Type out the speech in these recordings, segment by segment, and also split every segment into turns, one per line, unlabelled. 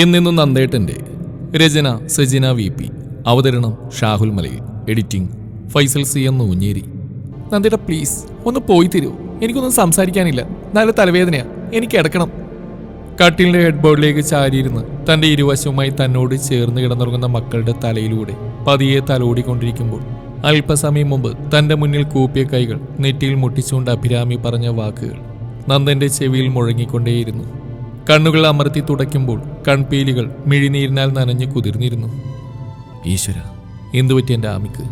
എന്നെന്നും നന്ദേട്ടന്റെ രചന സജിന വി പി. അവതരണം Shahul Malayil. Editing Faisal C M Oonjeri നന്ദേട്ട please ഒന്ന് പോയി തരൂ. എനിക്കൊന്നും സംസാരിക്കാനില്ല. നല്ല തലവേദനയാ. എനിക്ക് കിടക്കണം. കട്ടിലിന്റെ ഹെഡ് ബോർഡിലേക്ക് ചാരിയിരുന്ന് തന്റെ ഇരുവശവുമായി തന്നോട് ചേർന്ന് കിടന്നുറങ്ങുന്ന മക്കളുടെ തലയിലൂടെ പതിയെ തലോടിക്കൊണ്ടിരിക്കുമ്പോൾ അല്പസമയം മുമ്പ് തന്റെ മുന്നിൽ കൂപ്പിയ കൈകൾ നെറ്റിയിൽ മുട്ടിച്ചുകൊണ്ട് അഭിരാമി പറഞ്ഞ വാക്കുകൾ നന്ദന്റെ ചെവിയിൽ മുഴങ്ങിക്കൊണ്ടേയിരുന്നു. കണ്ണുകൾ അമർത്തി തുടയ്ക്കുമ്പോൾ കൺപീലികൾ മിഴിനീരിനാൽ നനഞ്ഞു കുതിർന്നിരുന്നു. ഈശ്വര എന്തുപറ്റി എന്റെ ആമിക്ക്?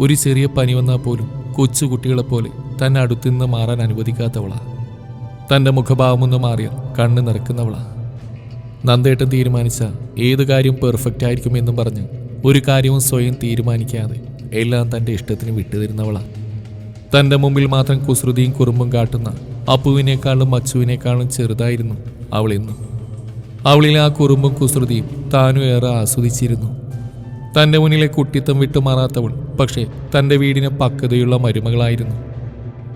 ഒരു ചെറിയ പനി വന്നാൽ പോലും കൊച്ചുകുട്ടികളെ പോലെ തന്നെ അടുത്തുനിന്ന് മാറാൻ അനുവദിക്കാത്തവളാ. തന്റെ മുഖഭാവമൊന്ന് മാറിയാൽ കണ്ണ് നിറക്കുന്നവളാ. നന്ദേട്ടൻ തീരുമാനിച്ച ഏത് കാര്യം പെർഫെക്റ്റ് ആയിരിക്കുമെന്നും പറഞ്ഞ് ഒരു കാര്യവും സ്വയം തീരുമാനിക്കാതെ എല്ലാം തന്റെ ഇഷ്ടത്തിന് വിട്ടുതരുന്നവളാ. തന്റെ മുമ്പിൽ മാത്രം കുസൃതിയും കുറുമ്പും കാട്ടുന്ന അപ്പുവിനേക്കാളും മച്ചുവിനേക്കാളും ചെറുതായിരുന്നു അവൾ എന്നും അവളിൽ ആ കുറുമ്പും കുസൃതിയും താനും ഏറെ ആസ്വദിച്ചിരുന്നു. തന്റെ മുന്നിലെ കുട്ടിത്തം വിട്ടുമാറാത്തവൾ പക്ഷേ തന്റെ വീടിന് പക്വതയുള്ള മരുമകളായിരുന്നു.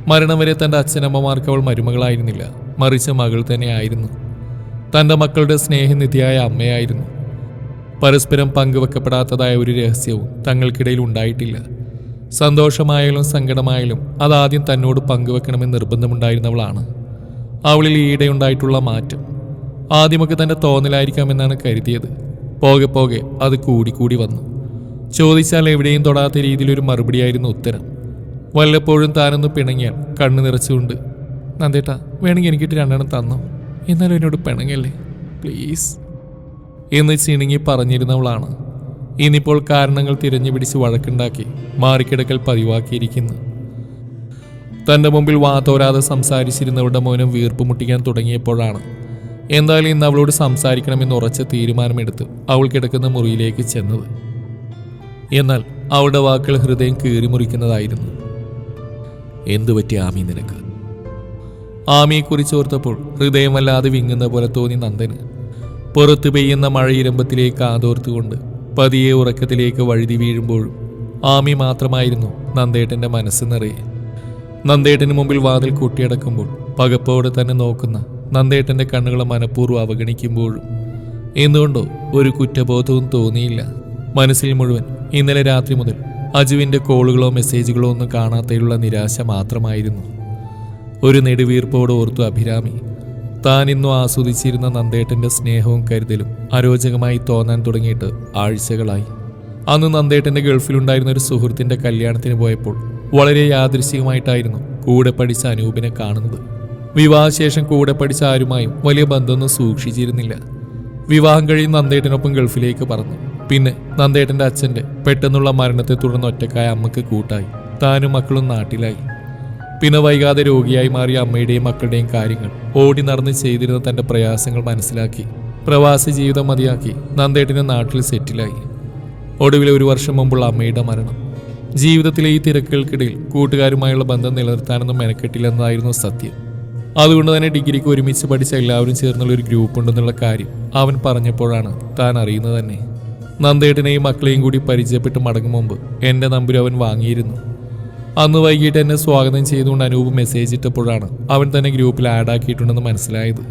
മരണം വരെ തന്റെ അച്ഛനമ്മമാർക്ക് അവൾ മരുമകളായിരുന്നില്ല. മറിച്ച് മകൾ തന്നെയായിരുന്നു തന്റെ മക്കളുടെ സ്നേഹനിധിയായ അമ്മയായിരുന്നു. പരസ്പരം പങ്കുവെക്കപ്പെടാത്തതായ ഒരു രഹസ്യവും തങ്ങൾക്കിടയിൽ ഉണ്ടായിട്ടില്ല. സന്തോഷമായാലും സങ്കടമായാലും അതാദ്യം തന്നോട് പങ്കുവെക്കണമെന്ന് നിർബന്ധമുണ്ടായിരുന്നവളാണ്. അവളിൽ ഈയിടെയുണ്ടായിട്ടുള്ള മാറ്റം. ആദ്യമൊക്കെ തന്റെ തോന്നലായിരിക്കാമെന്നാണ് കരുതിയത്. പോകെ പോകെ അത് കൂടിക്കൂടി വന്നു. ചോദിച്ചാൽ എവിടെയും തൊടാത്ത രീതിയിലൊരു മറുപടിയായിരുന്നു ഉത്തരം. വല്ലപ്പോഴും താനൊന്ന് പിണങ്ങിയാൽ കണ്ണു നിറച്ചുകൊണ്ട് നന്ദേട്ടാ വേണമെങ്കിൽ എനിക്കിട്ട് രണ്ടെണ്ണം തന്നോ? എന്നാലും എന്നോട് പിണങ്ങല്ലേ? പ്ലീസ്. എന്ന് ചിണുങ്ങി പറഞ്ഞിരുന്നവളാണ്. ഇന്നിപ്പോൾ കാരണങ്ങൾ തിരഞ്ഞു പിടിച്ച് വഴക്കുണ്ടാക്കി മാറിക്കിടക്കൽ പതിവാക്കിയിരിക്കുന്നു. തന്റെ മുമ്പിൽ വാതോരാതെ സംസാരിച്ചിരുന്നവരുടെ മൗനം വീർപ്പ് മുട്ടിക്കാൻ തുടങ്ങിയപ്പോഴാണ്. എന്തായാലും ഇന്ന് അവളോട് സംസാരിക്കണമെന്ന് ഉറച്ച തീരുമാനമെടുത്ത് അവൾ കിടക്കുന്ന മുറിയിലേക്ക് ചെന്നത്. എന്നാൽ അവളുടെ വാക്കുകൾ ഹൃദയം കീറിമുറിക്കുന്നതായിരുന്നു എന്തു പറ്റി ആമി നിനക്ക്? ആമിയെക്കുറിച്ച് ഓർത്തപ്പോൾ ഹൃദയം വല്ലാതെ വിങ്ങുന്ന പോലെ തോന്നി നന്ദന്. പുറത്തു പെയ്യുന്ന മഴയിരമ്പത്തിലേക്ക് ആതോർത്തുകൊണ്ട് പതിയെ ഉറക്കത്തിലേക്ക് വഴുതി വീഴുമ്പോൾ ആമി മാത്രമായിരുന്നു നന്ദേട്ടന്റെ മനസ്സ് നിറയെ. നന്ദേട്ടന് മുമ്പിൽ വാതിൽ കൂട്ടിയടക്കുമ്പോൾ പകപ്പോടെ തന്നെ നോക്കുന്ന നന്ദേട്ടന്റെ കണ്ണുകളെ മനഃപൂർവം അവഗണിക്കുമ്പോഴും എന്തുകൊണ്ടോ ഒരു കുറ്റബോധവും തോന്നിയില്ല. മനസ്സിൽ മുഴുവൻ ഇന്നലെ രാത്രി മുതൽ അജുവിന്റെ കോളുകളോ മെസ്സേജുകളോ ഒന്നും കാണാത്തതിലുള്ള നിരാശ മാത്രമായിരുന്നു. ഒരു നെടുവീർപ്പോട് ഓർത്തു അഭിരാമി താൻ ഇന്നും ആസ്വദിച്ചിരുന്ന നന്ദേട്ടന്റെ സ്നേഹവും കരുതലും അരോചകമായി തോന്നാൻ തുടങ്ങിയിട്ട് ആഴ്ചകളായി. അന്ന് നന്ദേട്ടന്റെ ഗൾഫിലുണ്ടായിരുന്ന ഒരു സുഹൃത്തിന്റെ കല്യാണത്തിന് പോയപ്പോൾ വളരെ യാദൃശികമായിട്ടായിരുന്നു കൂടെ പഠിച്ച അനൂപിനെ കാണുന്നത്. വിവാഹശേഷം കൂടെ പഠിച്ച ആരുമായും വലിയ ബന്ധമൊന്നും സൂക്ഷിച്ചിരുന്നില്ല. വിവാഹം കഴിഞ്ഞ് നന്ദേട്ടനൊപ്പം ഗൾഫിലേക്ക് പറഞ്ഞു പിന്നെ നന്ദേട്ടന്റെ അച്ഛന്റെ പെട്ടെന്നുള്ള മരണത്തെ തുടർന്ന് ഒറ്റക്കായ അമ്മയ്ക്ക് കൂട്ടായി. താനും മക്കളും നാട്ടിലായി. പിന്നെ വൈകാതെ രോഗിയായി മാറിയ അമ്മയുടെയും മക്കളുടെയും കാര്യങ്ങൾ ഓടി നടന്ന് ചെയ്തിരുന്ന തന്റെ പ്രയാസങ്ങൾ മനസ്സിലാക്കി. പ്രവാസി ജീവിതം മതിയാക്കി നന്ദേട്ടനെ നാട്ടിൽ സെറ്റിലായി. ഒടുവിൽ ഒരു വർഷം മുമ്പുള്ള അമ്മയുടെ മരണം. ജീവിതത്തിലെ ഈ തിരക്കുകൾക്കിടയിൽ കൂട്ടുകാരുമായുള്ള ബന്ധം നിലനിർത്താനൊന്നും മെനക്കെട്ടില്ലെന്നതായിരുന്നു സത്യം. അതുകൊണ്ട് തന്നെ ഡിഗ്രിക്ക് ഒരുമിച്ച് പഠിച്ച എല്ലാവരും ചേർന്നുള്ള ഒരു ഗ്രൂപ്പ് ഉണ്ടെന്നുള്ള കാര്യം അവൻ പറഞ്ഞപ്പോഴാണ് താൻ അറിയുന്നത് തന്നെ. നന്ദേട്ടനെയും മക്കളെയും കൂടി പരിചയപ്പെട്ട് മടങ്ങും മുമ്പ് എന്റെ നമ്പർ അവൻ വാങ്ങിയിരുന്നു. അന്ന് വൈകിട്ട് എന്നെ സ്വാഗതം ചെയ്തുകൊണ്ട് അനൂപ് മെസ്സേജ് ഇട്ടപ്പോഴാണ് അവൻ തന്നെ ഗ്രൂപ്പിൽ ആഡ് ആക്കിയിട്ടുണ്ടെന്ന് മനസ്സിലായത്.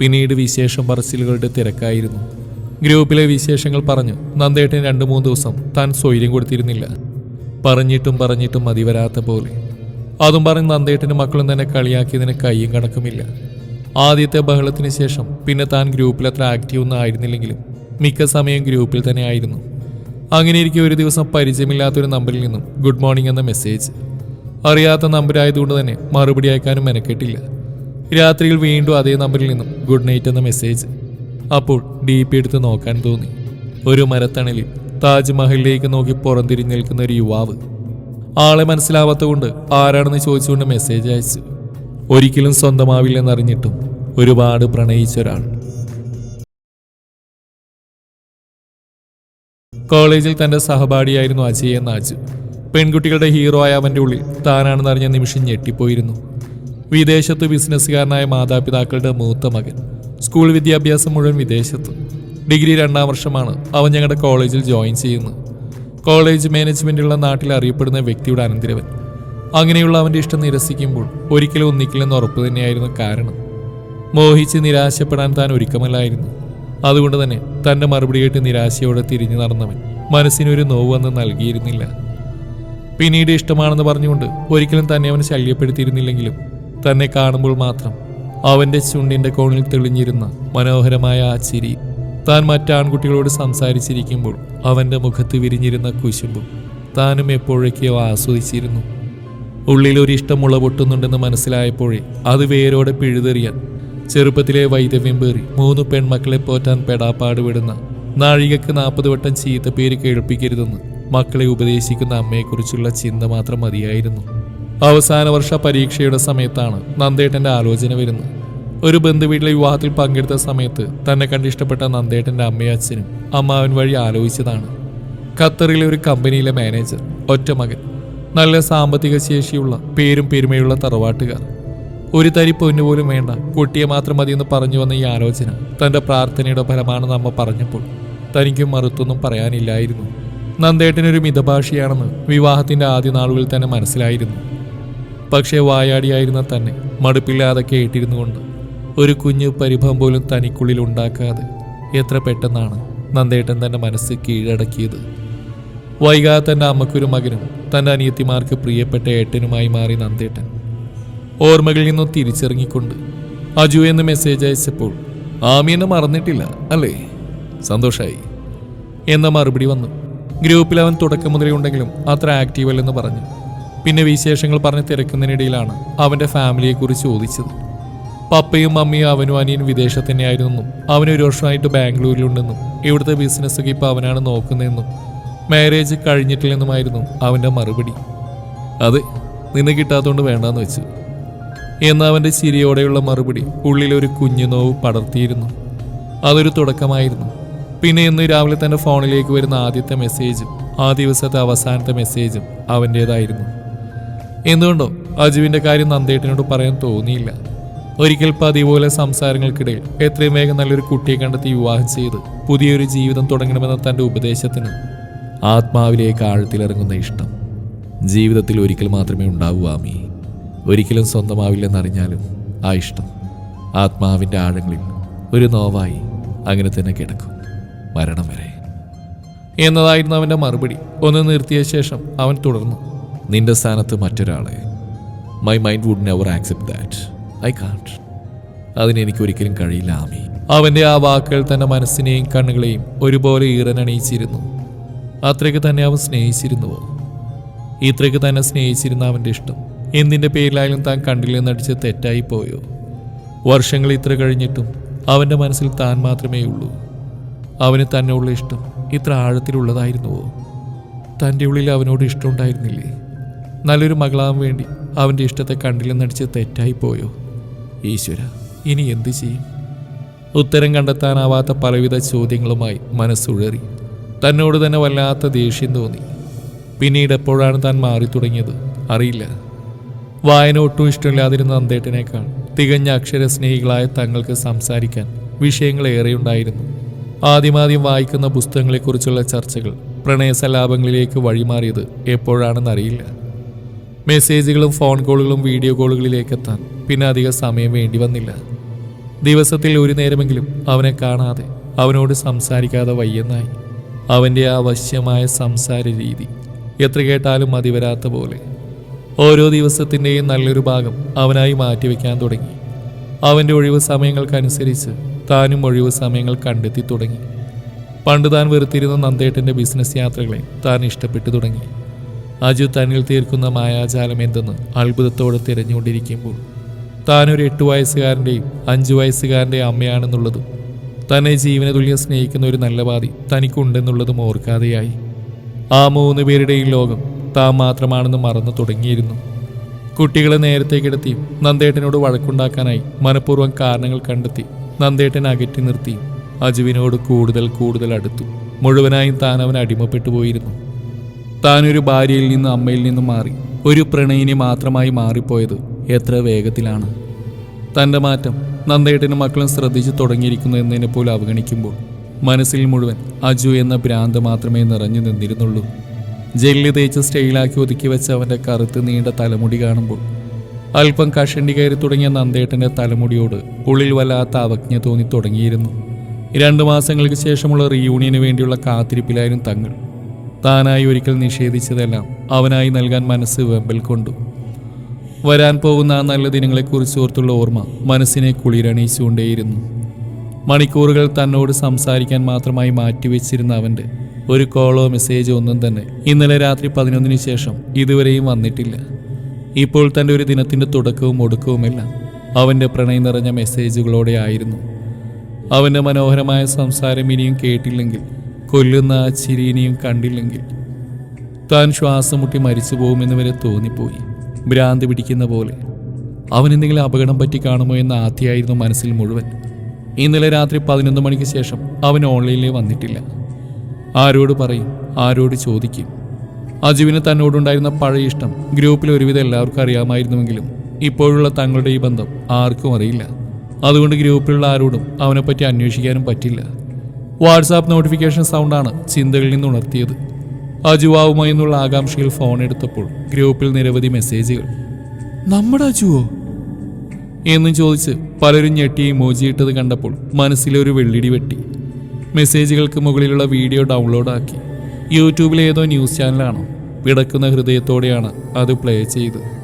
പിന്നീട് വിശേഷം പറച്ചിലുകളുടെ തിരക്കായിരുന്നു. ഗ്രൂപ്പിലെ വിശേഷങ്ങൾ പറഞ്ഞു നന്ദേട്ടൻ രണ്ട് മൂന്ന് ദിവസം താൻ സ്വൈര്യം കൊടുത്തിരുന്നില്ല. പറഞ്ഞിട്ടും പറഞ്ഞിട്ടും മതി വരാത്ത പോലെ. അതും പറഞ്ഞ് നന്ദേട്ടന് മക്കളും തന്നെ കളിയാക്കിയതിന് കൈയും കണക്കുമില്ല. ആദ്യത്തെ ബഹളത്തിന് ശേഷം പിന്നെ താൻ ഗ്രൂപ്പിൽ അത്ര ആക്റ്റീവ് ഒന്നും ആയിരുന്നില്ലെങ്കിലും മിക്ക സമയം ഗ്രൂപ്പിൽ തന്നെ ആയിരുന്നു. അങ്ങനെ ഇരിക്കെ ഒരു ദിവസം പരിചയമില്ലാത്തൊരു നമ്പറിൽ നിന്നും ഗുഡ് മോർണിംഗ് എന്ന മെസ്സേജ് അറിയാത്ത നമ്പരായതുകൊണ്ട് തന്നെ മറുപടി അയക്കാനും മെനക്കെട്ടില്ല. രാത്രിയിൽ വീണ്ടും അതേ നമ്പറിൽ നിന്നും ഗുഡ് നൈറ്റ് എന്ന മെസ്സേജ് അപ്പോൾ ഡി പി എടുത്ത് നോക്കാൻ തോന്നി. ഒരു മരത്തണലിൽ താജ്മഹലിലേക്ക് നോക്കി പുറംതിരിഞ്ഞ് നിൽക്കുന്ന ഒരു യുവാവ്. ആളെ മനസ്സിലാവാത്തതുകൊണ്ട് ആരാണെന്ന് ചോദിച്ചുകൊണ്ട് മെസ്സേജ് അയച്ചു. ഒരിക്കലും സ്വന്തമാവില്ലെന്നറിഞ്ഞിട്ടും ഒരുപാട് പ്രണയിച്ച ഒരാൾ. കോളേജിൽ തന്റെ സഹപാഠിയായിരുന്നു അജയ് എന്ന അജു. പെൺകുട്ടികളുടെ ഹീറോ ആയ അവന്റെ ഉള്ളിൽ താനാണെന്ന് അറിഞ്ഞ നിമിഷം ഞെട്ടിപ്പോയിരുന്നു. വിദേശത്ത് ബിസിനസ്സുകാരനായ മാതാപിതാക്കളുടെ മൂത്ത മകൻ. സ്കൂൾ വിദ്യാഭ്യാസം മുഴുവൻ വിദേശത്ത്. ഡിഗ്രി രണ്ടാം വർഷമാണ്. അവൻ ഞങ്ങളുടെ കോളേജിൽ ജോയിൻ ചെയ്യുന്നത് കോളേജ് മാനേജ്മെന്റുള്ള നാട്ടിൽ അറിയപ്പെടുന്ന വ്യക്തിയുടെ അനന്തിരവൻ. അങ്ങനെയുള്ള അവന്റെ ഇഷ്ടം നിരസിക്കുമ്പോൾ ഒരിക്കലും ഒന്നിക്കില്ലെന്ന് ഉറപ്പ് തന്നെയായിരുന്നു കാരണം. മോഹിച്ച് നിരാശപ്പെടാൻ താൻ ഒരുക്കമല്ലായിരുന്നു. അതുകൊണ്ട് തന്നെ തന്റെ മറുപടി കേട്ട് നിരാശയോടെ തിരിഞ്ഞു നടന്നവൻ മനസ്സിനൊരു നോവ് അന്ന് നൽകിയിരുന്നില്ല. പിന്നീട് ഇഷ്ടമാണെന്ന് പറഞ്ഞുകൊണ്ട് ഒരിക്കലും തന്നെ അവൻ ശല്യപ്പെടുത്തിയിരുന്നില്ലെങ്കിലും തന്നെ കാണുമ്പോൾ മാത്രം അവന്റെ ചുണ്ടിന്റെ കോണിൽ തെളിഞ്ഞിരുന്ന മനോഹരമായ ആ ചിരി താൻ മറ്റാൺകുട്ടികളോട് സംസാരിച്ചിരിക്കുമ്പോൾ അവന്റെ മുഖത്ത് വിരിഞ്ഞിരുന്ന കുശുമ്പും താനും എപ്പോഴൊക്കെയോ ആസ്വദിച്ചിരുന്നു. ഉള്ളിൽ ഒരു ഇഷ്ടം മുളപൊട്ടുന്നുണ്ടെന്ന് മനസ്സിലായപ്പോഴേ അത് വേരോടെ പിഴുതെറിയാൻ ചെറുപ്പത്തിലെ വൈദവ്യം പേറി മൂന്ന് പെൺമക്കളെ പോറ്റാൻ പെടാപ്പാട് വിടുന്ന നാഴികക്ക് നാൽപ്പത് വട്ടം പേര് കേൾപ്പിക്കരുതെന്ന് മക്കളെ ഉപദേശിക്കുന്ന അമ്മയെക്കുറിച്ചുള്ള ചിന്ത മാത്രം മതിയായിരുന്നു. അവസാന വർഷ പരീക്ഷയുടെ സമയത്താണ് നന്ദേട്ടന്റെ ആലോചന വരുന്നത്. ഒരു ബന്ധുവീട്ടിലെ വിവാഹത്തിൽ പങ്കെടുത്ത സമയത്ത് തന്നെ കണ്ടിഷ്ടപ്പെട്ട നന്ദേട്ടന്റെ അമ്മയും അച്ഛനും അമ്മാവൻ വഴി ആലോചിച്ചതാണ്. ഖത്തറിലെ ഒരു കമ്പനിയിലെ മാനേജർ ഒറ്റ മകൻ നല്ല സാമ്പത്തിക ശേഷിയുള്ള പേരും പെരുമയുള്ള തറവാട്ടുകാർ. ഒരു തരി പൊന്നു പോലും വേണ്ട കുട്ടിയെ മാത്രം മതിയെന്ന് പറഞ്ഞു വന്ന ഈ ആലോചന തന്റെ പ്രാർത്ഥനയുടെ ഫലമാണെന്ന് അമ്മ പറഞ്ഞപ്പോൾ തനിക്ക് മറുത്തൊന്നും പറയാനില്ലായിരുന്നു. നന്ദേട്ടനൊരു മിതഭാഷയാണെന്ന് വിവാഹത്തിന്റെ ആദ്യ നാളുകളിൽ തന്നെ മനസ്സിലായിരുന്നു. പക്ഷേ വായാടിയായിരുന്ന തന്നെ മടുപ്പില്ലാതെ കേട്ടിരുന്നു കൊണ്ട് ഒരു കുഞ്ഞു പരിഭവം പോലും തനിക്കുള്ളിൽ ഉണ്ടാക്കാതെ എത്ര പെട്ടെന്നാണ് നന്ദേട്ടൻ തന്റെ മനസ്സ് കീഴടക്കിയത്. വൈകാതെ തന്റെ അമ്മക്കൊരു മകനും തന്റെ അനിയത്തിമാർക്ക് പ്രിയപ്പെട്ട ഏട്ടനുമായി മാറി നന്ദേട്ടൻ. ഓർമ്മകളിൽ നിന്നും തിരിച്ചിറങ്ങിക്കൊണ്ട് അജു എന്ന് മെസ്സേജ് അയച്ചപ്പോൾ ആമിയെന്ന് മറന്നിട്ടില്ല അല്ലേ? സന്തോഷായി. എന്ന മറുപടി വന്നു. ഗ്രൂപ്പിൽ അവൻ തുടക്കം മുതലേ ഉണ്ടെങ്കിലും അത്ര ആക്റ്റീവ് അല്ലെന്ന് പറഞ്ഞു. പിന്നെ വിശേഷങ്ങൾ പറഞ്ഞ് തിരക്കുന്നതിനിടയിലാണ് അവന്റെ ഫാമിലിയെക്കുറിച്ച് ചോദിച്ചത്. പപ്പയും മമ്മിയും അവനും അനിയനും വിദേശത്ത് തന്നെയായിരുന്നു അവന് ഒരു വർഷമായിട്ട് ബാംഗ്ലൂരിലുണ്ടെന്നും ഇവിടുത്തെ ബിസിനസ്സൊക്കെ ഇപ്പോൾ അവനാണ് നോക്കുന്നതെന്നും മാരേജ് കഴിഞ്ഞിട്ടില്ലെന്നുമായിരുന്നു അവന്റെ മറുപടി. അതെ നിന്ന് കിട്ടാത്തതുകൊണ്ട് വേണ്ടാന്ന് വെച്ചു. എന്ന അവന്റെ ചിരിയോടെയുള്ള മറുപടി ഉള്ളിലൊരു കുഞ്ഞു നോവ് പടർത്തിയിരുന്നു. അതൊരു തുടക്കമായിരുന്നു. പിന്നെ ഇന്ന് രാവിലെ തന്റെ ഫോണിലേക്ക് വരുന്ന ആദ്യത്തെ മെസ്സേജും ആ ദിവസത്തെ അവസാനത്തെ മെസ്സേജും അവന്റേതായിരുന്നു. എന്തുകൊണ്ടോ അജുവിന്റെ കാര്യം നന്ദേട്ടനോട് പറയാൻ തോന്നിയില്ല. ഒരിക്കൽ പതിപോലെ സംസാരങ്ങൾക്കിടയിൽ എത്രയും വേഗം നല്ലൊരു കുട്ടിയെ കണ്ടെത്തി വിവാഹം ചെയ്ത് പുതിയൊരു ജീവിതം തുടങ്ങണമെന്ന തന്റെ ഉപദേശത്തിന് ആത്മാവിലേക്ക് ആഴത്തിലിറങ്ങുന്ന ഇഷ്ടം. ജീവിതത്തിൽ ഒരിക്കൽ മാത്രമേ ഉണ്ടാവൂ ആമി. ഒരിക്കലും സ്വന്തമാവില്ലെന്നറിഞ്ഞാലും ആ ഇഷ്ടം ആത്മാവിന്റെ ആഴങ്ങളിൽ ഒരു നോവായി അങ്ങനെ തന്നെ കിടക്കും. മരണം വരെ. എന്നതായിരുന്നു അവന്റെ മറുപടി. ഒന്ന് നിർത്തിയ ശേഷം അവൻ തുടർന്നു. നിന്റെ സ്ഥാനത്ത് മറ്റൊരാളെ. My mind would never accept that I can't അതിനെനിക്ക് ഒരിക്കലും കഴിയില്ല ആമി അവന്റെ ആ വാക്കുകൾ തന്റെ മനസ്സിനെയും കണ്ണുകളെയും ഒരുപോലെ ഈറനണിയിച്ചിരുന്നു. അത്രയ്ക്ക് തന്നെ അവൻ സ്നേഹിച്ചിരുന്നുവോ? ഇത്രയ്ക്ക് തന്നെ സ്നേഹിച്ചിരുന്ന അവന്റെ ഇഷ്ടം. എന്തിന്റെ പേരിലായാലും താൻ കണ്ടില്ലെന്നടിച്ച് തെറ്റായി പോയോ? വർഷങ്ങൾ ഇത്ര കഴിഞ്ഞിട്ടും അവന്റെ മനസ്സിൽ താൻ മാത്രമേ ഉള്ളൂ. അവന് തന്നെ ഉള്ള ഇഷ്ടം ഇത്ര ആഴത്തിലുള്ളതായിരുന്നുവോ? തന്റെ ഉള്ളിൽ അവനോട് ഇഷ്ടമുണ്ടായിരുന്നില്ലേ നല്ലൊരു മകളാവാൻ വേണ്ടി അവന്റെ ഇഷ്ടത്തെ കണ്ടില്ലെന്നടിച്ച് തെറ്റായി പോയോ? ഈശ്വര ഇനി എന്തു ചെയ്യും? ഉത്തരം കണ്ടെത്താനാവാത്ത പലവിധ ചോദ്യങ്ങളുമായി മനസ്സുഴറി തന്നോട് തന്നെ വല്ലാത്ത ദേഷ്യം തോന്നി. പിന്നീട് എപ്പോഴാണ് താൻ മാറി തുടങ്ങിയത് അറിയില്ല. വായന ഒട്ടും ഇഷ്ടമില്ലാതിരുന്ന അന്തേട്ടനേക്കാൾ തികഞ്ഞ അക്ഷരസ്നേഹികളായ തങ്ങൾക്ക് സംസാരിക്കാൻ വിഷയങ്ങൾ ഏറെയുണ്ടായിരുന്നു. ആദ്യമാദ്യം വായിക്കുന്ന പുസ്തകങ്ങളെക്കുറിച്ചുള്ള ചർച്ചകൾ പ്രണയസലാപങ്ങളിലേക്ക് വഴിമാറിയത് എപ്പോഴാണെന്നറിയില്ല. മെസ്സേജുകളും ഫോൺ കോളുകളും വീഡിയോ കോളുകളിലേക്ക് എത്താൻ പിന്നെ അധിക സമയം വേണ്ടി വന്നില്ല. ദിവസത്തിൽ ഒരു നേരമെങ്കിലും അവനെ കാണാതെ അവനോട് സംസാരിക്കാതെ വയ്യെന്നായി. അവന്റെ ആ വശ്യമായ സംസാര രീതി എത്ര കേട്ടാലും മതിവരാത്ത പോലെ. ഓരോ ദിവസത്തിന്റെയും നല്ലൊരു ഭാഗം അവനായി മാറ്റിവെക്കാൻ തുടങ്ങി. അവന്റെ ഒഴിവ് സമയങ്ങൾക്കനുസരിച്ച് താനും ഒഴിവ് സമയങ്ങൾ കണ്ടെത്തി തുടങ്ങി. പണ്ട് താൻ വെറുത്തിരുന്ന നന്ദേട്ടന്റെ ബിസിനസ് യാത്രകളെ താൻ ഇഷ്ടപ്പെട്ടു തുടങ്ങി. അജു തന്നിൽ തീർക്കുന്ന മായാജാലം എന്തെന്ന് അത്ഭുതത്തോടെ തിരഞ്ഞുകൊണ്ടിരിക്കുമ്പോൾ താനൊരു എട്ട് വയസ്സുകാരന്റെയും അഞ്ചു വയസ്സുകാരന്റെയും അമ്മയാണെന്നുള്ളതും തന്നെ ജീവന തുല്യം സ്നേഹിക്കുന്ന ഒരു നല്ല പാതി തനിക്കുണ്ടെന്നുള്ളതും ഓർക്കാതെയായി. ആ മൂന്ന് പേരുടെയും ലോകം താൻ മാത്രമാണെന്ന് മറന്നു തുടങ്ങിയിരുന്നു. കുട്ടികളെ നേരത്തെ കിടത്തി നന്ദേട്ടനോട് വഴക്കുണ്ടാക്കാനായി മനഃപൂർവം കാരണങ്ങൾ കണ്ടെത്തി നന്ദേട്ടൻ അകറ്റി നിർത്തി. അജുവിനോട് കൂടുതൽ കൂടുതൽ അടുത്തു. മുഴുവനായും താൻ അവൻ അടിമപ്പെട്ടു പോയിരുന്നു താനൊരു ഭാര്യയിൽ നിന്ന് അമ്മയിൽ നിന്ന് മാറി. ഒരു പ്രണയിനി മാത്രമായി മാറിപ്പോയത് എത്ര വേഗത്തിലാണ്. തന്റെ മാറ്റം നന്ദേട്ടനും മക്കളും ശ്രദ്ധിച്ചു തുടങ്ങിയിരിക്കുന്നു എന്നതിനെ പോലും അവഗണിക്കുമ്പോൾ മനസ്സിൽ മുഴുവൻ അജു എന്ന ഭ്രാന്ത് മാത്രമേ നിറഞ്ഞു നിന്നിരുന്നുള്ളൂ. ജെല്ലി തേച്ച് സ്റ്റൈലാക്കി ഒതുക്കി വെച്ച അവന്റെ കറുത്ത് നീണ്ട തലമുടി കാണുമ്പോൾ അല്പം കഷണ്ടി കയറി തുടങ്ങിയ നന്ദേട്ടന്റെ തലമുടിയോട് ഉള്ളിൽ വല്ലാത്ത അവജ്ഞ തോന്നി തുടങ്ങിയിരുന്നു. രണ്ടു മാസങ്ങൾക്ക് ശേഷമുള്ള റീയൂണിയന് വേണ്ടിയുള്ള കാത്തിരിപ്പിലായിരുന്നു തങ്ങൾ. താനായി ഒരിക്കൽ നിഷേധിച്ചതെല്ലാം അവനായി നൽകാൻ മനസ്സ് വെമ്പൽ കൊണ്ടു. വരാൻ പോകുന്ന ആ നല്ല ദിനങ്ങളെക്കുറിച്ച് ഓർത്തുള്ള ഓർമ്മ മനസ്സിനെ കുളിരണിയിച്ചുകൊണ്ടേയിരുന്നു. മണിക്കൂറുകൾ തന്നോട് സംസാരിക്കാൻ മാത്രമായി മാറ്റിവെച്ചിരുന്ന അവന്റെ ഒരു കോളോ മെസ്സേജോ ഒന്നും തന്നെ ഇന്നലെ രാത്രി പതിനൊന്നിന് ശേഷം ഇതുവരെയും വന്നിട്ടില്ല. ഇപ്പോൾ തന്റെ ഒരു ദിനത്തിന്റെ തുടക്കവും ഒടുക്കവുമെല്ലാം അവന്റെ പ്രണയം നിറഞ്ഞ മെസ്സേജുകളോടെ ആയിരുന്നു. അവന്റെ മനോഹരമായ സംസാരം ഇനിയും കേട്ടില്ലെങ്കിൽ കൊല്ലുന്ന ആ ചിരിയിനെയും കണ്ടില്ലെങ്കിൽ താൻ ശ്വാസം മുട്ടി മരിച്ചു പോകുമെന്ന് വരെ തോന്നിപ്പോയി. ഭ്രാന്തി പിടിക്കുന്ന പോലെ. അവൻ എന്തെങ്കിലും അപകടം പറ്റി കാണുമോ എന്ന ആദ്യമായിരുന്നു മനസ്സിൽ മുഴുവൻ. ഇന്നലെ രാത്രി പതിനൊന്ന് മണിക്ക് ശേഷം അവൻ ഓൺലൈനിലേ വന്നിട്ടില്ല. ആരോട് പറയും ആരോട് ചോദിക്കും. അജുവിന് തന്നോടുണ്ടായിരുന്ന പഴയ ഇഷ്ടം ഗ്രൂപ്പിൽ ഒരുവിധം എല്ലാവർക്കും അറിയാമായിരുന്നുവെങ്കിലും ഇപ്പോഴുള്ള തങ്ങളുടെ ഈ ബന്ധം ആർക്കും അറിയില്ല. അതുകൊണ്ട് ഗ്രൂപ്പിലുള്ള ആരോടും അവനെപ്പറ്റി അന്വേഷിക്കാനും പറ്റില്ല. വാട്സാപ്പ് നോട്ടിഫിക്കേഷൻ സൗണ്ടാണ് ചിന്തകളിൽ നിന്ന് ഉണർത്തിയത്. അജുവാവുമായി എന്നുള്ള ആകാംക്ഷയിൽ ഫോൺ എടുത്തപ്പോൾ ഗ്രൂപ്പിൽ നിരവധി മെസ്സേജുകൾ. നമ്മുടെ അജുവോ? എന്നും ചോദിച്ച് പലരും ഞെട്ടി മോജിയിട്ടത് കണ്ടപ്പോൾ മനസ്സിലൊരു വെള്ളിടി വെട്ടി. മെസ്സേജുകൾക്ക് മുകളിലുള്ള വീഡിയോ ഡൗൺലോഡാക്കി യൂട്യൂബിലെ ഏതോ ന്യൂസ് ചാനലാണോ? വിടക്കുന്ന ഹൃദയത്തോടെയാണ് അത് പ്ലേ ചെയ്ത്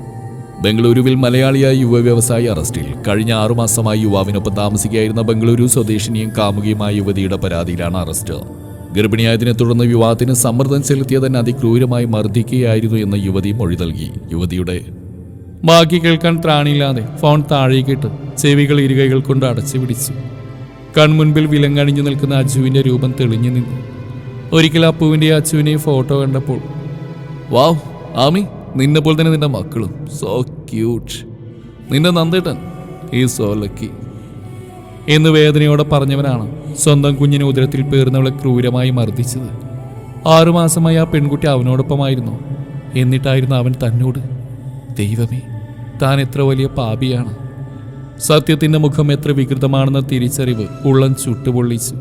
ബംഗളൂരുവിൽ മലയാളിയായ യുവ വ്യവസായി അറസ്റ്റിൽ കഴിഞ്ഞ ആറുമാസമായി യുവാവിനൊപ്പം താമസിക്കുകയായിരുന്ന ബംഗളൂരു സ്വദേശിനിയും കാമുകിയുമായ യുവതിയുടെ പരാതിയിലാണ് അറസ്റ്റ്. ഗർഭിണിയായതിനെ തുടർന്ന് വിവാഹത്തിന് സമ്മർദ്ദം ചെലുത്തിയതന്നെ അതിക്രൂരമായി മർദ്ദിക്കുകയായിരുന്നു എന്ന യുവതി മൊഴി നൽകി. യുവതിയുടെ ബാക്കി കേൾക്കാൻ ത്രാണിയില്ലാതെ ഫോൺ താഴേക്കിട്ട് ചെവികൾ ഇരുകൈകൾ കൊണ്ട് അടച്ചു പിടിച്ചു. കൺമുൻപിൽ വിലങ്ങണിഞ്ഞു നിൽക്കുന്ന അജുവിന്റെ രൂപം തെളിഞ്ഞു നിന്നു. ഒരിക്കൽ അപ്പുവിന്റെ അച്ചുവിനെ ഫോട്ടോ കണ്ടപ്പോൾ വാവ് ആമി നിന്നെ പോലെ തന്നെ നിന്റെ മക്കളും. സോ ക്യൂട്ട് നിന്റെ നന്ദേട്ടൻ ഈ സോ ലക്കി എന്ന് വേദനയോടെ പറഞ്ഞവനാണ് സ്വന്തം കുഞ്ഞിനെ ഉദരത്തിൽ പേർന്നവളെ ക്രൂരമായി മർദ്ദിച്ചത്. ആറുമാസമായി ആ പെൺകുട്ടി അവനോടൊപ്പമായിരുന്നു. എന്നിട്ടായിരുന്നു അവൻ തന്നോട് ദൈവമേ താൻ എത്ര വലിയ പാപിയാണ്. സത്യത്തിന്റെ മുഖം എത്ര വികൃതമാണെന്ന തിരിച്ചറിവ് ഉള്ളം ചുട്ടുപൊള്ളിച്ചു.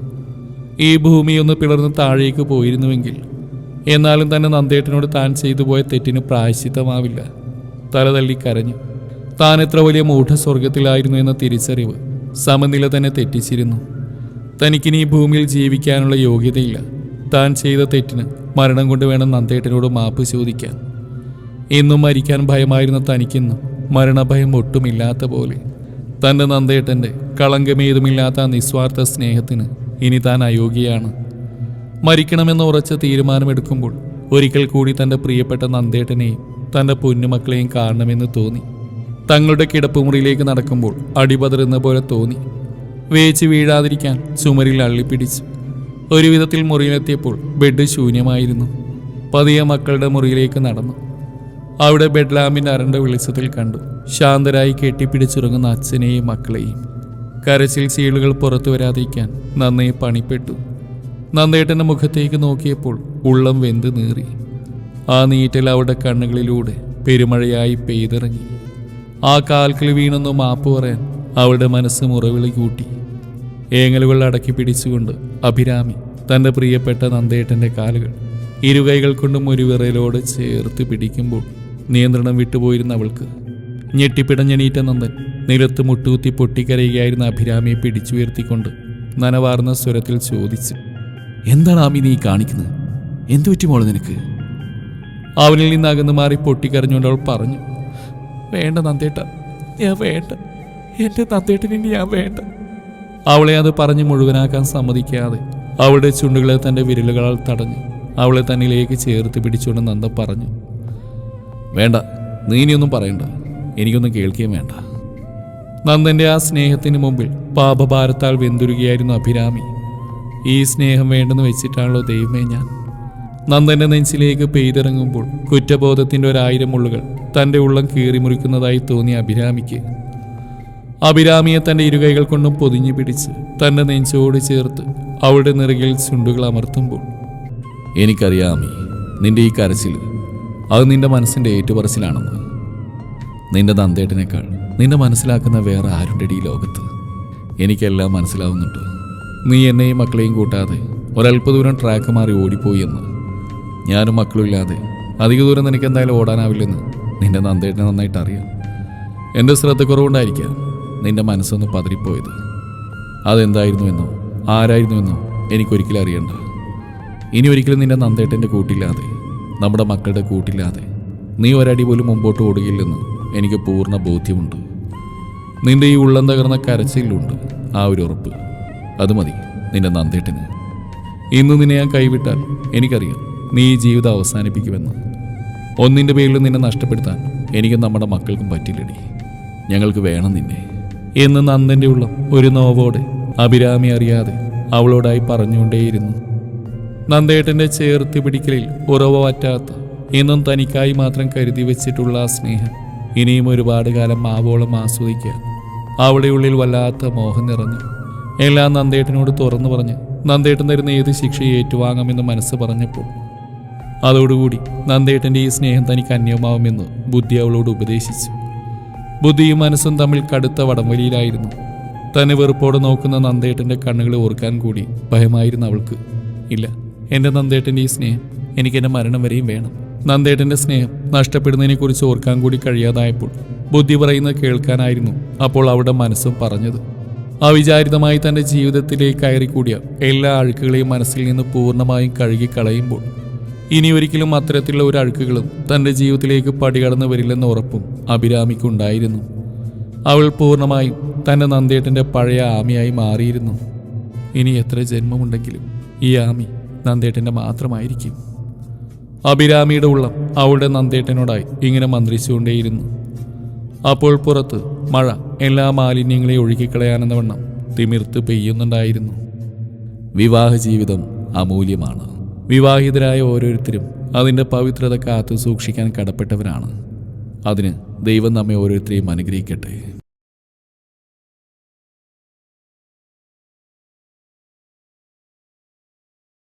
ഈ ഭൂമിയൊന്ന് പിളർന്ന് താഴേക്ക് പോയിരുന്നുവെങ്കിൽ എന്നാലും തന്നെ നന്ദേട്ടനോട് താൻ ചെയ്തു പോയ തെറ്റിന് പ്രായശ്ചിത്തമാവില്ല. തലതള്ളി കരഞ്ഞു. താൻ എത്ര വലിയ മൂഢസ്വർഗത്തിലായിരുന്നു എന്ന തിരിച്ചറിവ് സമനില തന്നെ തെറ്റിച്ചിരുന്നു. തനിക്കിനി ഈ ഭൂമിയിൽ ജീവിക്കാനുള്ള യോഗ്യതയില്ല. താൻ ചെയ്ത തെറ്റിന് മരണം കൊണ്ട് വേണം നന്ദേട്ടനോട് മാപ്പ് ചോദിക്കാൻ. എന്നും മരിക്കാൻ ഭയമായിരുന്ന തനിക്കിന്നും മരണഭയം ഒട്ടുമില്ലാത്ത പോലെ തന്റെ നന്ദേട്ടന്റെ കളങ്കമേതുമില്ലാത്ത നിസ്വാർത്ഥ സ്നേഹത്തിന് ഇനി താൻ അയോഗ്യയാണ്. മരിക്കണമെന്ന് ഉറച്ച തീരുമാനമെടുക്കുമ്പോൾ ഒരിക്കൽ കൂടി തന്റെ പ്രിയപ്പെട്ട നന്ദേട്ടനെയും തന്റെ പൊന്നുമക്കളെയും കാണണമെന്ന് തോന്നി. തങ്ങളുടെ കിടപ്പുമുറിയിലേക്ക് നടക്കുമ്പോൾ അടിപതറുന്ന പോലെ തോന്നി. വേച്ച് വീഴാതിരിക്കാൻ ചുമരിൽ അള്ളിപ്പിടിച്ചു ഒരുവിധത്തിൽ മുറിയിലെത്തിയപ്പോൾ ബെഡ് ശൂന്യമായിരുന്നു. പതിയെ മക്കളുടെ മുറിയിലേക്ക് നടന്നു. അവിടെ ബെഡ് ലാമ്പിന്റെ അരണ്ട വെളിച്ചത്തിൽ കണ്ടു. ശാന്തരായി കെട്ടിപ്പിടിച്ചുറങ്ങുന്ന അച്ഛനെയും മക്കളെയും. കരച്ചിൽ സീളുകൾ പുറത്തു വരാതിരിക്കാൻ നന്നേ പണിപ്പെട്ടു. നന്ദേട്ടന്റെ മുഖത്തേക്ക് നോക്കിയപ്പോൾ ഉള്ളം വെന്ത് നീറി. ആ നീറ്റൽ അവളുടെ കണ്ണുകളിലൂടെ പെരുമഴയായി പെയ്തിറങ്ങി. ആ കാൽക്കിൽ വീണെന്ന് മാപ്പ് പറയാൻ അവളുടെ മനസ്സ് മുറവിളി കൂട്ടി. ഏങ്ങലുകൾ അടക്കി പിടിച്ചുകൊണ്ട് അഭിരാമി തന്റെ പ്രിയപ്പെട്ട നന്ദേട്ടന്റെ കാലുകൾ ഇരുകൈകൾ കൊണ്ടും ഒരു വിറയിലോട് ചേർത്ത് പിടിക്കുമ്പോൾ നിയന്ത്രണം വിട്ടുപോയിരുന്ന അവൾക്ക് ഞെട്ടിപ്പിടഞ്ഞെണീറ്റ നന്ദൻ നിലത്ത് മുട്ടുകുത്തി പൊട്ടിക്കരയുകയായിരുന്ന അഭിരാമിയെ പിടിച്ചുയർത്തിക്കൊണ്ട് നനവാർന്ന സ്വരത്തിൽ ചോദിച്ചു. എന്താണ് ആമി നീ കാണിക്കുന്നത്? എന്തു പറ്റി മോളെ നിനക്ക്? അവനിൽ നിന്ന് അകന്ന് മാറി പൊട്ടിക്കരഞ്ഞുകൊണ്ട് അവൾ പറഞ്ഞു വേണ്ട നന്ദേട്ട ഞാൻ വേണ്ട. എന്റെ നന്ദേട്ടനെ ഞാൻ വേണ്ട. അവളെ അത് പറഞ്ഞ് മുഴുവനാക്കാൻ സമ്മതിക്കാതെ അവളുടെ ചുണ്ടുകളെ തന്റെ വിരലുകളാൽ തടഞ്ഞു അവളെ തന്നിലേക്ക് ചേർത്ത് പിടിച്ചുകൊണ്ട് നന്ദ പറഞ്ഞു വേണ്ട നീ ഇനിയൊന്നും പറയണ്ട. എനിക്കൊന്നും കേൾക്കുകയും വേണ്ട. നന്ദന്റെ ആ സ്നേഹത്തിന് മുമ്പിൽ പാപഭാരത്താൽ വെന്തുരുകയായിരുന്നു അഭിരാമി. ഈ സ്നേഹം വേണ്ടെന്ന് വെച്ചിട്ടാണല്ലോ ദൈവമേ ഞാൻ. നന്ദന്റെ നെഞ്ചിലേക്ക് പെയ്തിറങ്ങുമ്പോൾ കുറ്റബോധത്തിന്റെ ഒരായിരം മുള്ളുകൾ തന്റെ ഉള്ളം കീറിമുറിക്കുന്നതായി തോന്നിയ അഭിരാമിക്ക്. അഭിരാമിയെ തന്റെ ഇരുകൈകൾ കൊണ്ടും പൊതിഞ്ഞു പിടിച്ച് തന്റെ നെഞ്ചോട് ചേർത്ത് അവളുടെ നിറകിൽ ചുണ്ടുകൾ അമർത്തുമ്പോൾ എനിക്കറിയാമി നിന്റെ ഈ കരച്ചിൽ അത് നിന്റെ മനസ്സിന്റെ ഏറ്റുപറച്ചിലാണെന്ന്. നിന്റെ നന്ദേട്ടനേക്കാൾ നിന്നെ മനസ്സിലാക്കുന്ന വേറെ ആരുണ്ടെടി ഈ ലോകത്ത്? എനിക്കെല്ലാം മനസ്സിലാവുന്നുണ്ട്. നീ എന്നെയും മക്കളെയും കൂട്ടാതെ ഒരല്പ ദൂരം ട്രാക്ക് മാറി ഓടിപ്പോയി എന്ന്. ഞാനും മക്കളും ഇല്ലാതെ അധിക ദൂരം നിനക്ക് എന്തായാലും ഓടാനാവില്ലെന്ന് നിന്റെ നന്ദേട്ടനെ നന്നായിട്ട് അറിയാം. എന്റെ ശ്രദ്ധക്കുറവുണ്ടായിരിക്കാം നിന്റെ മനസ്സൊന്ന് പതറിപ്പോയത്. അതെന്തായിരുന്നു എന്നോ
ആരായിരുന്നുവെന്നും എനിക്കൊരിക്കലും അറിയണ്ട. ഇനി ഒരിക്കലും നിന്റെ നന്ദേട്ടന്റെ കൂട്ടില്ലാതെ നമ്മുടെ മക്കളുടെ കൂട്ടില്ലാതെ നീ ഒരടി പോലും മുമ്പോട്ട് ഓടുകയില്ലെന്ന് എനിക്ക് പൂർണ ബോധ്യമുണ്ട്. നിന്റെ ഈ ഉള്ളം തകർന്ന കരച്ചിലുണ്ട് ആ ഒരു ഉറപ്പ്. അത് മതി. നിന്റെ നന്ദിട്ടിന്. ഇന്ന് നിന്നെ ഞാൻ കൈവിട്ടാൽ എനിക്കറിയാം നീ ഈ ജീവിതം അവസാനിപ്പിക്കുമെന്ന്. ഒന്നിന്റെ പേരിൽ നിന്നെ നഷ്ടപ്പെടുത്താൻ എനിക്കും നമ്മുടെ മക്കൾക്കും പറ്റില്ലടി. ഞങ്ങൾക്ക് വേണം നിന്നെ. എന്ന് നന്ദന്റെ ഉള്ളം ഒരു നോവോടെ അഭിരാമി അറിയാതെ അവളോടായി പറഞ്ഞുകൊണ്ടേയിരുന്നു. നന്ദേട്ടന്റെ ചേർത്ത് പിടിക്കലിൽ ഉറവ പറ്റാത്ത എന്നും തനിക്കായി മാത്രം കരുതി വെച്ചിട്ടുള്ള ആ സ്നേഹം ഇനിയും ഒരുപാട് കാലം ആവോളം ആസ്വദിക്കാൻ അവളുടെ ഉള്ളിൽ വല്ലാത്ത മോഹം നിറഞ്ഞു. എല്ലാം നന്ദേട്ടനോട് തുറന്നു പറഞ്ഞ് നന്ദേട്ടൻ തരുന്ന ഏത് ശിക്ഷയെ ഏറ്റുവാങ്ങാമെന്ന് മനസ്സ് പറഞ്ഞപ്പോൾ അതോടുകൂടി നന്ദേട്ടന്റെ ഈ സ്നേഹം തനിക്ക് അന്യമാവുമെന്ന് ബുദ്ധി അവളോട് ഉപദേശിച്ചു. ബുദ്ധിയും മനസ്സും തമ്മിൽ കടുത്ത വടംവലിയിലായിരുന്നു. തന്നെ വെറുപ്പോടെ നോക്കുന്ന നന്ദേട്ടന്റെ കണ്ണുകളെ ഓർക്കാൻ കൂടി ഭയമായിരുന്നു അവൾക്ക്. ഇല്ല എന്റെ നന്ദേട്ടന്റെ ഈ സ്നേഹം എനിക്ക് എന്റെ മരണം വരെയും വേണം. നന്ദേട്ടന്റെ സ്നേഹം നഷ്ടപ്പെടുന്നതിനെക്കുറിച്ച് ഓർക്കാൻ കൂടി കഴിയാതായപ്പോൾ ബുദ്ധി പറയുന്നത് കേൾക്കാനായിരുന്നു അപ്പോൾ അവളുടെ മനസ്സും പറഞ്ഞത്. അവിചാരിതമായി തന്റെ ജീവിതത്തിലേക്ക് കയറിക്കൂടിയ എല്ലാ അഴുക്കുകളെയും മനസ്സിൽ നിന്ന് പൂർണമായും കഴുകിക്കളയുമ്പോൾ ഇനി ഒരിക്കലും അത്തരത്തിലുള്ള ഒരു അഴുക്കുകളും തന്റെ ജീവിതത്തിലേക്ക് പടികടന്നു വരില്ലെന്ന ഉറപ്പും അഭിരാമിക്കുണ്ടായിരുന്നു അവൾ പൂർണമായും തന്റെ നന്ദേട്ടന്റെ പഴയ ആമിയായി മാറിയിരുന്നു. ഇനി എത്ര ജന്മമുണ്ടെങ്കിലും ഈ ആമി നന്ദേട്ടന്റെ മാത്രമായിരിക്കും. അഭിരാമിയുടെ ഉള്ളം അവളുടെ നന്ദേട്ടനോടായി ഇങ്ങനെ മന്ത്രിച്ചുകൊണ്ടേയിരുന്നു. അപ്പോൾ പുറത്ത് മഴ എല്ലാ മാലിന്യങ്ങളെയും ഒഴുകിക്കളയാനെന്ന വണ്ണം തിമിർത്ത് പെയ്യുന്നുണ്ടായിരുന്നു. വിവാഹ ജീവിതം അമൂല്യമാണ്. വിവാഹിതരായ ഓരോരുത്തരും അതിന്റെ പവിത്രത കാത്തു സൂക്ഷിക്കാൻ കടപ്പെട്ടവരാണ്. അതിന് ദൈവം നമ്മെ ഓരോരുത്തരെയും അനുഗ്രഹിക്കട്ടെ.